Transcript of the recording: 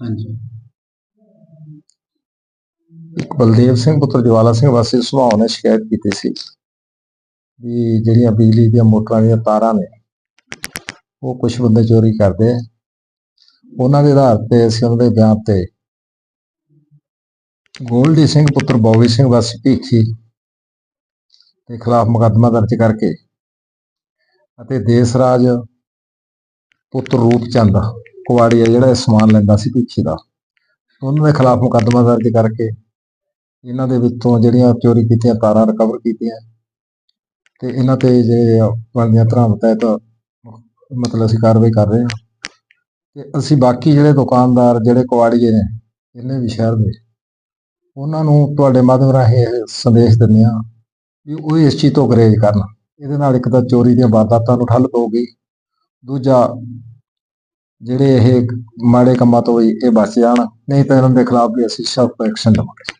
ਹਾਂਜੀ। ਇੱਕ ਬਲਦੇਵ ਸਿੰਘ, ਪੁੱਤਰ ਜਵਾਲਾ ਸਿੰਘ ਵਾਸੀ ਸੁਭਾਅ ਨੇ ਸ਼ਿਕਾਇਤ ਕੀਤੀ ਸੀ ਵੀ ਜਿਹੜੀਆਂ ਬਿਜਲੀ ਦੀਆਂ ਮੋਟਰਾਂ ਦੀਆਂ ਤਾਰਾਂ ਨੇ, ਉਹ ਕੁਝ ਬੰਦੇ ਚੋਰੀ ਕਰਦੇ ਆ। ਉਹਨਾਂ ਦੇ ਆਧਾਰ ਤੇ ਅਸੀਂ ਉਹਨਾਂ ਦੇ ਬਿਆਨ ਤੇ ਗੋਲਡੀ ਸਿੰਘ, ਪੁੱਤਰ ਬੌਵੀ ਸਿੰਘ ਵਾਸੀ ਭੀਖੀ ਦੇ ਖਿਲਾਫ ਮੁਕੱਦਮਾ ਦਰਜ ਕਰਕੇ ਅਤੇ ਦੇਸਰਾਜ ਪੁੱਤਰ ਰੂਪ ਚੰਦ ਕੁਵਾੜੀਆ ਜਿਹੜਾ ਇਹ ਸਮਾਨ ਲੈਂਦਾ ਸੀ ਭੀਖੀ ਦਾ, ਉਹਨਾਂ ਦੇ ਖਿਲਾਫ ਮੁਕੱਦਮਾ ਦਰਜ ਕਰਕੇ ਇਹਨਾਂ ਦੇ ਵਿੱਚੋਂ ਜਿਹੜੀਆਂ ਚੋਰੀ ਕੀਤੀਆਂ ਤਾਰਾਂ ਰਿਕਵਰ ਕੀਤੀਆਂ ਤੇ ਇਹਨਾਂ ਤੇ ਜਿਹੜੇ ਆ ਬਣਦੀਆਂ ਧਾਰਾਵਾਂ ਤਹਿਤ ਮਤਲਬ ਅਸੀਂ ਕਾਰਵਾਈ ਕਰ ਰਹੇ ਹਾਂ। ਤੇ ਅਸੀਂ ਬਾਕੀ ਜਿਹੜੇ ਦੁਕਾਨਦਾਰ ਜਿਹੜੇ ਕੁਆੜੀਏ ਨੇ, ਇਹਨੇ ਵੀ ਸ਼ਹਿਰ ਦੇ, ਉਹਨਾਂ ਨੂੰ ਤੁਹਾਡੇ ਮਾਧਿਅਮ ਰਾਹੀਂ ਇਹ ਸੰਦੇਸ਼ ਦਿੰਦੇ ਹਾਂ ਵੀ ਉਹ ਇਸ ਚੀਜ਼ ਤੋਂ ਗਰੇਜ ਕਰਨ। ਇਹਦੇ ਨਾਲ ਇੱਕ ਤਾਂ ਚੋਰੀ ਦੀਆਂ ਵਾਰਦਾਤਾਂ ਨੂੰ ਠੱਲ ਪਊਗੀ, ਦੂਜਾ ਜਿਹੜੇ ਇਹ ਮਾੜੇ ਕੰਮਾਂ ਤੋਂ ਵੀ ਇਹ ਬਚ ਜਾਣ, ਨਹੀਂ ਤਾਂ ਇਹਨਾਂ ਦੇ ਖਿਲਾਫ ਵੀ ਅਸੀਂ ਸਖਤ ਐਕਸ਼ਨ ਲਵਾਂਗੇ।